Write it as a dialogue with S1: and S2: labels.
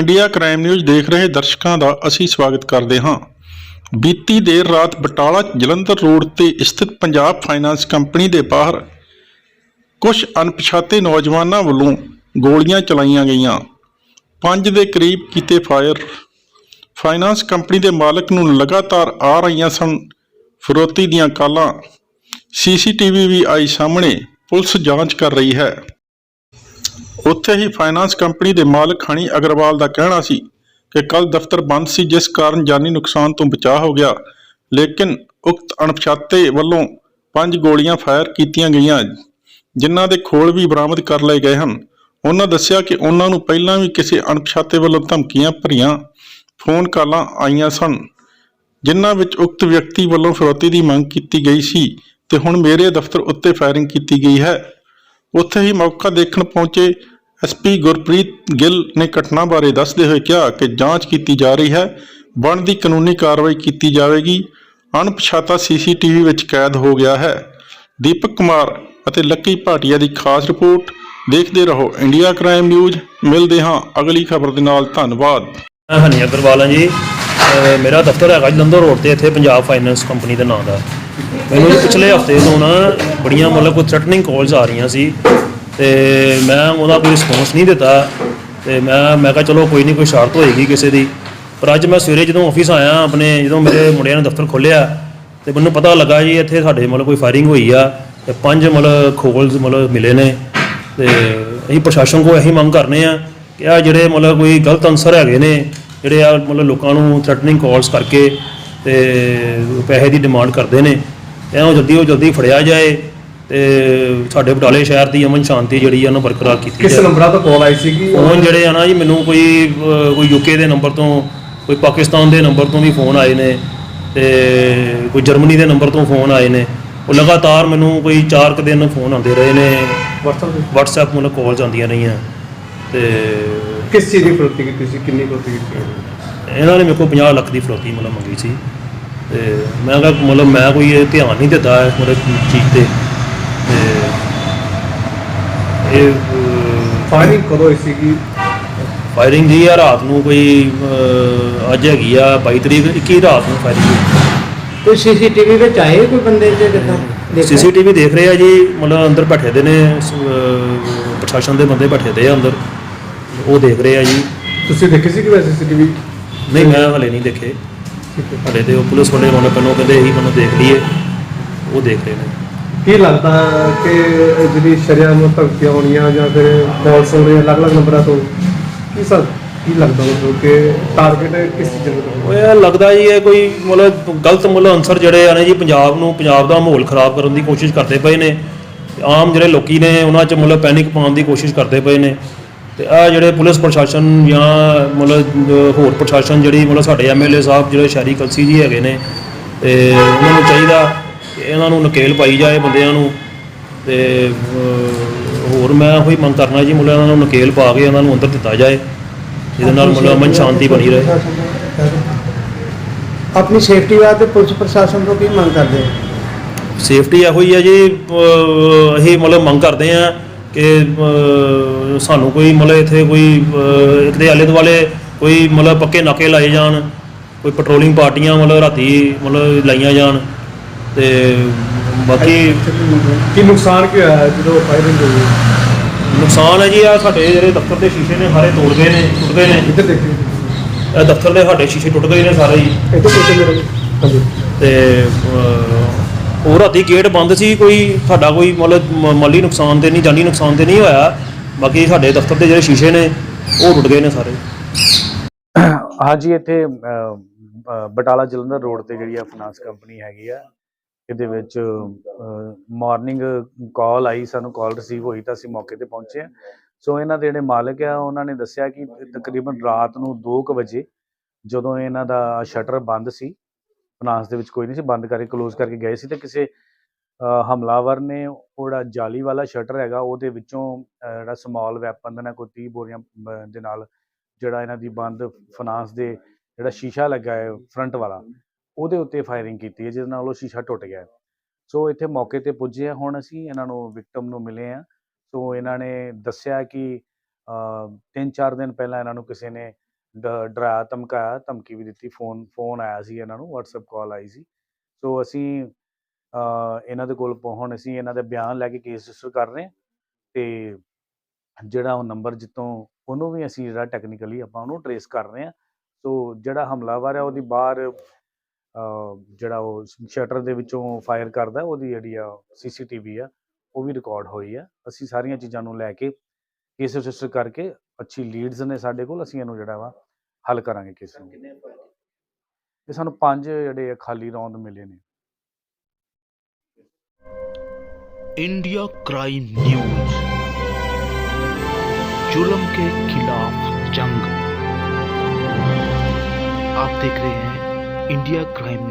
S1: India crime news ਦੇਖ ਰਹੇ ਦਰਸ਼ਕਾਂ ਦਾ ਅਸੀਂ ਸਵਾਗਤ ਕਰਦੇ ਹਾਂ। ਬੀਤੀ ਦੇਰ ਰਾਤ ਬਟਾਲਾ ਜਲੰਧਰ ਰੋਡ ਤੇ ਸਥਿਤ ਪੰਜਾਬ ਫਾਈਨਾਂਸ ਕੰਪਨੀ ਦੇ ਬਾਹਰ ਕੁਝ ਅਣਪਛਾਤੇ ਨੌਜਵਾਨਾਂ ਵੱਲੋਂ ਗੋਲੀਆਂ ਚਲਾਈਆਂ ਗਈਆਂ। ਪੰਜ ਦੇ ਕਰੀਬ ਕੀਤੇ ਫਾਇਰ। ਫਾਈਨਾਂਸ ਕੰਪਨੀ ਦੇ ਮਾਲਕ ਨੂੰ ਲਗਾਤਾਰ ਆ ਰਹੀਆਂ ਸਨ ਫਰੋਤੀ ਦੀਆਂ ਕਾਲਾਂ। ਸੀਸੀਟੀਵੀ ਵੀ ਆਈ ਸਾਹਮਣੇ। ਪੁਲਿਸ ਜਾਂਚ ਕਰ ਰਹੀ ਹੈ। ਉੱਥੇ ਹੀ ਫਾਈਨਾਂਸ ਕੰਪਨੀ ਦੇ ਮਾਲਕ ਹਣੀ ਅਗਰਵਾਲ ਦਾ ਕਹਿਣਾ ਸੀ ਕਿ ਕੱਲ ਦਫ਼ਤਰ ਬੰਦ ਸੀ, ਜਿਸ ਕਾਰਨ ਜਾਨੀ ਨੁਕਸਾਨ ਤੋਂ ਬਚਾਅ ਹੋ ਗਿਆ। ਲੇਕਿਨ ਉਕਤ ਅਣਪਛਾਤੇ ਵੱਲੋਂ ਪੰਜ ਗੋਲੀਆਂ ਫਾਇਰ ਕੀਤੀਆਂ ਗਈਆਂ, ਜਿਨ੍ਹਾਂ ਦੇ ਖੋਲ ਵੀ ਬਰਾਮਦ ਕਰ ਲਏ ਗਏ ਹਨ। ਉਹਨਾਂ ਦੱਸਿਆ ਕਿ ਉਹਨਾਂ ਨੂੰ ਪਹਿਲਾਂ ਵੀ ਕਿਸੇ ਅਣਪਛਾਤੇ ਵੱਲੋਂ ਧਮਕੀਆਂ ਭਰੀਆਂ ਫੋਨ ਕਾਲਾਂ ਆਈਆਂ ਸਨ, ਜਿਨ੍ਹਾਂ ਵਿੱਚ ਉਕਤ ਵਿਅਕਤੀ ਵੱਲੋਂ ਫਿਰੌਤੀ ਦੀ ਮੰਗ ਕੀਤੀ ਗਈ ਸੀ ਤੇ ਹੁਣ ਮੇਰੇ ਦਫ਼ਤਰ ਉੱਤੇ ਫਾਇਰਿੰਗ ਕੀਤੀ ਗਈ ਹੈ। ਉੱਥੇ ਹੀ ਮੌਕਾ ਦੇਖਣ ਪਹੁੰਚੇ ਐਸਪੀ ਗੁਰਪ੍ਰੀਤ ਗਿੱਲ ਨੇ ਘਟਨਾ ਬਾਰੇ ਦੱਸਦੇ ਹੋਏ ਕਿਹਾ ਕਿ ਜਾਂਚ ਕੀਤੀ ਜਾ ਰਹੀ ਹੈ, ਬਣਦੀ ਕਾਨੂੰਨੀ ਕਾਰਵਾਈ ਕੀਤੀ ਜਾਵੇਗੀ, ਅਣਪਛਾਤਾ ਸੀਸੀਟੀਵੀ ਵਿੱਚ ਕੈਦ ਹੋ ਗਿਆ ਹੈ। ਦੀਪਕ ਕੁਮਾਰ ਅਤੇ ਲੱਕੀ ਭਾਟੀਆ ਦੀ ਖਾਸ ਰਿਪੋਰਟ, ਦੇਖਦੇ ਰਹੋ ਇੰਡੀਆ ਕ੍ਰਾਈਮ ਨਿਊਜ਼, ਮਿਲਦੇ ਹਾਂ ਅਗਲੀ ਖਬਰ ਦੇ ਨਾਲ, ਧੰਨਵਾਦ।
S2: ਮੈਂ ਹਨੀ ਅਗਰਵਾਲ ਹਾਂ ਜੀ। ਅਹ ਮੇਰਾ ਦਫ਼ਤਰ ਹੈਗਾ ਜਲੰਧਰ ਰੋਡ ਤੇ, ਇੱਥੇ ਪੰਜਾਬ ਫਾਈਨੈਂਸ ਕੰਪਨੀ ਦੇ ਨਾਂ ਦਾ। ਮੈਨੂੰ ਜੀ ਪਿਛਲੇ ਹਫ਼ਤੇ ਤੋਂ ਨਾ ਬੜੀਆਂ ਮਤਲਬ ਕੋਈ ਥ੍ਰੈਟਨਿੰਗ ਕਾਲਸ ਆ ਰਹੀਆਂ ਸੀ। ਤੇ ਮੈਂ ਉਹਦਾ ਕੋਈ ਰਿਸਪੌਂਸ ਨਹੀਂ ਦਿੱਤਾ ਤੇ ਮੈਂ ਮੈਂ ਕਿਹਾ ਚਲੋ ਕੋਈ ਨਹੀਂ, ਕੋਈ ਸ਼ਰਤ ਹੋਏਗੀ ਕਿਸੇ ਦੀ। ਪਰ ਅੱਜ ਮੈਂ ਸਵੇਰੇ ਜਦੋਂ ਆਫਿਸ ਆਇਆ, ਆਪਣੇ ਜਦੋਂ ਮੇਰੇ ਮੁੰਡਿਆਂ ਨੇ ਦਫ਼ਤਰ ਖੋਲ੍ਹਿਆ ਤੇ ਮੈਨੂੰ ਪਤਾ ਲੱਗਾ ਜੀ, ਇੱਥੇ ਸਾਡੇ ਮਤਲਬ ਕੋਈ ਫਾਇਰਿੰਗ ਹੋਈ ਆ ਤੇ ਪੰਜ ਮਤਲਬ ਖੋਲਸ ਮਤਲਬ ਮਿਲੇ ਨੇ ਤੇ ਅਸੀਂ ਪ੍ਰਸ਼ਾਸਨ ਕੋਲ ਇਹੀ ਮੰਗ ਕਰਨੇ ਆ ਕਿ ਆ ਜਿਹੜੇ ਮਤਲਬ ਕੋਈ ਗਲਤ ਅਨਸਰ ਹੈਗੇ ਨੇ, ਜਿਹੜੇ ਆ ਮਤਲਬ ਲੋਕਾਂ ਨੂੰ ਥ੍ਰੈਟਨਿੰਗ ਕਾਲਸ ਕਰਕੇ ਤੇ ਪੈਸੇ ਦੀ ਡਿਮਾਂਡ ਕਰਦੇ ਨੇ ਇਹਨੂੰ ਜਲਦੀ ਉਹ ਜਲਦੀ ਫੜਿਆ ਜਾਏ। ਤੇ ਸਾਡੇ ਬਟਾਲੇ ਸ਼ਹਿਰ ਦੀ ਅਮਨ ਸ਼ਾਂਤੀ ਜਿਹੜੀ ਆ ਉਹਨੂੰ ਬਰਕਰਾਰ ਕੀਤੀ
S3: ਕਿਸ ਨੰਬਰਾਂ ਤੋਂ ਕਾਲ ਆਈ ਸੀਗੀ?
S2: ਫੋਨ ਜਿਹੜੇ ਆ ਨਾ ਜੀ ਮੈਨੂੰ ਕੋਈ ਅਹ, ਕੋਈ ਯੂਕੇ ਦੇ ਨੰਬਰ ਤੋਂ ਕੋਈ ਪਾਕਿਸਤਾਨ ਦੇ ਨੰਬਰ ਤੋਂ ਵੀ ਫੋਨ ਆਏ ਨੇ ਤੇ ਕੋਈ ਜਰਮਨੀ ਦੇ ਨੰਬਰ ਤੋਂ ਫੋਨ ਆਏ ਨੇ। ਉਹ ਲਗਾਤਾਰ ਮੈਨੂੰ ਕੋਈ 4 ਕੁ ਦਿਨ ਫੋਨ ਆਉਂਦੇ ਰਹੇ ਨੇ।
S3: WhatsApp ਤੇ?
S2: WhatsApp ਮੈਨੂੰ ਕਾਲਸ ਆਉਂਦੀਆਂ ਰਹੀਆਂ। ਤੇ
S3: ਕਿਸ ਚੀਜ਼ ਦੀ ਫਰੋਤੀ ਕੀਤੀ ਸੀ? ਕਿੰਨੀ ਫਰੋਤੀ ਕੀਤੀ
S2: ਇਹਨਾਂ ਨੇ ਮੇਰੇ ਕੋਲ 50 ਲੱਖ ਦੀ ਫਰੋਤੀ ਮਤਲਬ ਮੰਗੀ ਸੀ। ਤੇ ਮੈਂ ਕਿਹਾ ਮਤਲਬ ਮੈਂ ਕੋਈ ਇਹ ਧਿਆਨ ਨਹੀਂ ਦਿੱਤਾ ਮਤਲਬ ਚੀਜ਼ ਤੇ। ਇਹ
S3: ਫਾਇਰਿੰਗ ਕਦੋਂ ਹੋਈ ਸੀਗੀ?
S2: ਫਾਇਰਿੰਗ ਜੀ ਆ ਰਾਤ ਨੂੰ ਕੋਈ ਅਹ, ਅੱਜ ਹੈਗੀ ਆ 22 ਤਰੀਕ 21 ਰਾਤ ਨੂੰ ਫਾਇਰਿੰਗ ਹੋਈ।
S4: ਕੋਈ ਸੀਸੀਟੀਵੀ ਵਿੱਚ ਆਏ ਕੋਈ ਬੰਦੇ ਤੇ ਕਿਦਾਂ?
S2: ਸੀਸੀਟੀਵੀ ਦੇਖ ਰਹੇ ਆ ਜੀ ਮਤਲਬ ਅੰਦਰ ਬੈਠੇ ਦੇ ਨੇ ਸ- ਅਹ, ਪ੍ਰਸ਼ਾਸਨ ਦੇ ਬੰਦੇ ਬੈਠੇ ਦੇ ਆ ਅੰਦਰ। ਉਹ ਦੇਖ ਰਹੇ ਆ ਜੀ।
S3: ਤੁਸੀਂ ਦੇਖੀ ਸੀ ਕਿ ਵੈਸੇ ਸੀਸੀਟੀਵੀ?
S2: ਨਹੀਂ ਮੈਂ ਹਲੇ ਨਹੀਂ ਦੇਖੇ। ਹਲੇ ਤੇ ਉਹ ਪੁਲਿਸ ਵਾਲੇ ਮਤਲਬ ਪਹਿਲਾਂ ਕਹਿੰਦੇ ਇਹੀ ਮੈਨੂੰ ਦੇਖ ਲਈਏ। ਉਹ ਦੇਖ ਰਹੇ ਨੇ।
S3: ਕੀ ਲੱਗਦਾ ਕਿ ਜਿਹੜੀ ਸ਼ਰਿਆਮ ਧਮਕੀਆਂ ਹੋਣੀਆਂ ਜਾਂ ਫਿਰ ਕਾਲਸ ਹੋਣੇ ਅਲੱਗ-ਅਲੱਗ ਨੰਬਰਾਂ ਤੋਂ ਕੀ ਸਰ, ਕੀ ਲੱਗਦਾ ਮਤਲਬ ਕਿ ਟਾਰਗੇਟ ਕਿਸ ਚੀਜ਼ ਦਾ
S2: ਉਹ ਇਹ ਲੱਗਦਾ ਜੀ ਇਹ ਕੋਈ ਮਤਲਬ ਗਲਤ ਮਤਲਬ ਅਨਸਰ ਜਿਹੜੇ ਆ ਨੇ ਜੀ ਪੰਜਾਬ ਨੂੰ, ਪੰਜਾਬ ਦਾ ਮਾਹੌਲ ਖਰਾਬ ਕਰਨ ਦੀ ਕੋਸ਼ਿਸ਼ ਕਰਦੇ ਪਏ ਨੇ। ਤੇ ਆਮ ਜਿਹੜੇ ਲੋਕੀ ਨੇ ਉਹਨਾਂ 'ਚ ਮਤਲਬ ਪੈਨਿਕ ਪਾਉਣ ਦੀ ਕੋਸ਼ਿਸ਼ ਕਰਦੇ ਪਏ ਨੇ। ਤੇ ਆ ਜਿਹੜੇ ਪੁਲਿਸ ਪ੍ਰਸ਼ਾਸਨ ਜਾਂ ਮਤਲਬ ਅਹ ਹੋਰ ਪ੍ਰਸ਼ਾਸਨ ਜਿਹੜੀ ਮਤਲਬ ਸਾਡੇ ਐਮਐਲਏ ਸਾਹਿਬ, ਜਿਹੜੇ ਸ਼ਹਿਰੀ ਕਲਸੀ ਜੀ ਹੈਗੇ ਨੇ, ਤੇ ਉਹਨਾਂ ਨੂੰ ਚਾਹੀਦਾ ਕਿ ਇਹਨਾਂ ਨੂੰ ਨਕੇਲ ਪਾਈ ਜਾਏ ਬੰਦਿਆਂ ਨੂੰ ਤੇ ਅਹ, ਹੋਰ ਮੈਂ ਉਹੀ ਮੰਗ ਕਰਨਾ ਜੀ ਇਹਨਾਂ ਨੂੰ ਨਕੇਲ ਪਾ ਕੇ ਇਹਨਾਂ ਨੂੰ ਅੰਦਰ ਦਿੱਤਾ ਜਾਏ ਜਿਹਦੇ ਨਾਲ ਮਤਲਬ ਅਮਨ ਸ਼ਾਂਤੀ ਬਣੀ ਰਹੇ।
S4: ਆਪਣੀ ਸੇਫਟੀ ਵਾਸਤੇ ਪੁਲਿਸ ਪ੍ਰਸ਼ਾਸਨ ਤੋਂ ਕੀ ਮੰਗ ਕਰਦੇ ਹੋ?
S2: ਸੇਫਟੀ ਇਹੋ ਹੀ ਹੈ ਜੀ ਅਹ ਅਸੀਂ ਮਤਲਬ ਮੰਗ ਕਰਦੇ ਆ ਕਿ ਅਹ ਸਾਨੂੰ ਕੋਈ ਮਤਲਬ ਇੱਥੇ ਕੋਈ ਅਹ ਇੱਕ ਦੇ ਆਲੇ ਦੁਆਲੇ ਕੋਈ ਮਤਲਬ ਪੱਕੇ ਨਾਕੇ ਲਾਏ ਜਾਣ ਕੋਈ ਪੈਟਰੋਲਿੰਗ ਪਾਰਟੀਆਂ ਮਤਲਬ ਰਾਤੀ ਮਤਲਬ ਲਾਈਆਂ ਜਾਣ। ਤੇ ਬਾਕੀ
S3: ਕੀ ਨੁਕਸਾਨ ਕੀ ਹੋਇਆ ਜਦੋਂ ਫਾਇਰਿੰਗ ਹੋਈ?
S2: ਨੁਕਸਾਨ ਹੈ ਜੀ ਆ ਸਾਡੇ ਜਿਹੜੇ ਦਫ਼ਤਰ ਦੇ ਸ਼ੀਸ਼ੇ ਨੇ ਸਾਰੇ ਤੋੜ ਗਏ ਨੇ ਟੁੱਟ ਗਏ ਨੇ।
S3: ਇੱਧਰ ਦੇਖੀ
S2: ਇਹ ਦਫ਼ਤਰ ਦੇ ਸਾਡੇ ਸ਼ੀਸ਼ੇ ਟੁੱਟ ਗਏ ਨੇ ਸਾਰੇ ਹੀ
S3: ਇੱਧਰ ਕਿਤੇ ਮੇਰੇ? ਹਾਂਜੀ।
S2: ਤੇ ਅਹ, ਉਹ ਰਾਤੀ ਗੇਟ ਬੰਦ ਸੀ ਕੋਈ ਸਾਡਾ ਕੋਈ ਮਤਲਬ ਮ- ਮਾਲੀ ਨੁਕਸਾਨ ਤੇ ਨਹੀਂ ਜਾਨੀ ਨੁਕਸਾਨ ਤੇ ਨਹੀਂ ਹੋਇਆ। ਬਾਕੀ ਸਾਡੇ ਦਫ਼ਤਰ ਦੇ ਜਿਹੜੇ ਸ਼ੀਸ਼ੇ ਨੇ ਉਹ ਟੁੱਟ ਗਏ ਨੇ ਸਾਰੇ।
S5: ਹਾਂਜੀ ਇੱਥੇ ਅਹ, ਬਟਾਲਾ ਜਲੰਧਰ ਰੋਡ ਤੇ ਜਿਹੜੀ ਆ ਫਾਈਨਾਂਸ ਕੰਪਨੀ ਹੈਗੀ ਆ ਇਹਦੇ ਵਿੱਚ ਮਾਰਨਿੰਗ ਕਾਲ ਆਈ, ਸਾਨੂੰ ਕਾਲ ਰਿਸੀਵ ਹੋਈ ਤਾਂ ਅਸੀਂ ਮੌਕੇ ਤੇ ਪਹੁੰਚੇ ਆ ਸੋ ਇਹਨਾਂ ਦੇ ਜਿਹੜੇ ਮਾਲਕ ਆ, ਉਹਨਾਂ ਨੇ ਦੱਸਿਆ ਕਿ ਤਕਰੀਬਨ ਰਾਤ ਨੂੰ 2:00 ਵਜੇ ਜਦੋਂ ਇਹਨਾਂ ਦਾ ਸ਼ਟਰ ਬੰਦ ਸੀ ਫਾਈਨਾਂਸ ਦੇ ਵਿੱਚ ਕੋਈ ਨਹੀਂ ਸੀ, ਬੰਦ ਕਰਕੇ ਕਲੋਜ਼ ਕਰਕੇ ਗਏ ਸੀ, ਤੇ ਕਿਸੇ ਹਮਲਾਵਰ ਨੇ ਉਹ ਜਿਹੜਾ ਜਾਲੀ ਵਾਲਾ ਸ਼ਟਰ ਹੈਗਾ, ਉਹਦੇ ਵਿੱਚੋਂ ਜਿਹੜਾ ਸਮਾਲ ਵੈਪਨ ਦੇ ਨਾਲ ਕੋਈ 30 ਬੋਰੀਆਂ ਦੇ ਨਾਲ ਜਿਹੜਾ ਇਹਨਾਂ ਦੀ ਬੰਦ ਫਾਈਨਾਂਸ ਦੇ ਜਿਹੜਾ ਸ਼ੀਸ਼ਾ ਲੱਗਾ ਹੈ ਫਰੰਟ ਵਾਲਾ ਉਹਦੇ ਉੱਤੇ ਫਾਇਰਿੰਗ ਕੀਤੀ ਹੈ ਜਿਸ ਨਾਲ ਉਹ ਸ਼ੀਸ਼ਾ ਟੁੱਟ ਗਿਆ ਸੋ ਇੱਥੇ ਮੌਕੇ ਤੇ ਪੁੱਜੇ ਹਾਂ, ਹੁਣ ਅਸੀਂ ਇਹਨਾਂ ਨੂੰ ਵਿਕਟਮ ਨੂੰ ਮਿਲੇ ਆ ਸੋ ਇਹਨਾਂ ਨੇ ਦੱਸਿਆ ਕਿ ਤਿੰਨ ਚਾਰ ਦਿਨ ਪਹਿਲਾਂ ਇਹਨਾਂ ਨੂੰ ਕਿਸੇ ਨੇ ਡਰਾਇਆ, ਧਮਕਾਇਆ, ਧਮਕੀ ਵੀ ਦਿੱਤੀ, ਫੋਨ ਫੋਨ ਆਇਆ ਸੀ ਇਹਨਾਂ ਨੂੰ, WhatsApp ਕਾਲ ਆਈ ਸੀ। ਸੋ ਅਸੀਂ ਇਹਨਾਂ ਦੇ ਕੋਲ ਪਹੁੰਚ ਅਸੀਂ ਇਹਨਾਂ ਦੇ ਬਿਆਨ ਲੈ ਕੇ ਕੇਸ ਰਜਿਸਟਰ ਕਰ ਰਹੇ ਹਾਂ ਤੇ ਜਿਹੜਾ ਉਹ ਨੰਬਰ ਜਿੱਤੋਂ ਉਹਨੂੰ ਵੀ ਅਸੀਂ ਜਿਹੜਾ ਟੈਕਨੀਕਲੀ ਆਪਾਂ ਉਹਨੂੰ ਟਰੇਸ ਕਰ ਰਹੇ ਹਾਂ। ਸੋ ਜਿਹੜਾ ਹਮਲਾਵਰ ਹੈ, ਉਹਦੀ ਬਾਹਰ ਜਿਹੜਾ ਉਹ ਸ਼ਟਰ ਦੇ ਵਿੱਚੋਂ ਫਾਇਰ ਕਰਦਾ ਉਹਦੀ ਜਿਹੜੀ ਆ ਸੀਸੀਟੀਵੀ ਆ ਉਹ ਵੀ ਰਿਕਾਰਡ ਹੋਈ ਆ ਅਸੀਂ ਸਾਰੀਆਂ ਚੀਜ਼ਾਂ ਨੂੰ ਲੈ ਕੇ ਕੇਸ ਰਜਿਸਟਰ ਕਰਕੇ ਅੱਛੀ ਲੀਡਸ ਨੇ ਸਾਡੇ ਕੋਲ ਅਸੀਂ ਇਹਨੂੰ ਜਿਹੜਾ ਵਾ ਹੱਲ ਕਰਾਂਗੇ ਕੇਸ ਨੂੰ ਇਹ ਸਾਨੂੰ ਪੰਜ ਜਿਹੜੇ ਆ ਖਾਲੀ ਰੌਂਦ ਮਿਲੇ ਨੇ
S6: इंडिया क्राइम न्यूज जुल्म के खिलाफ जंग आप देख रहे हैं India Crime News.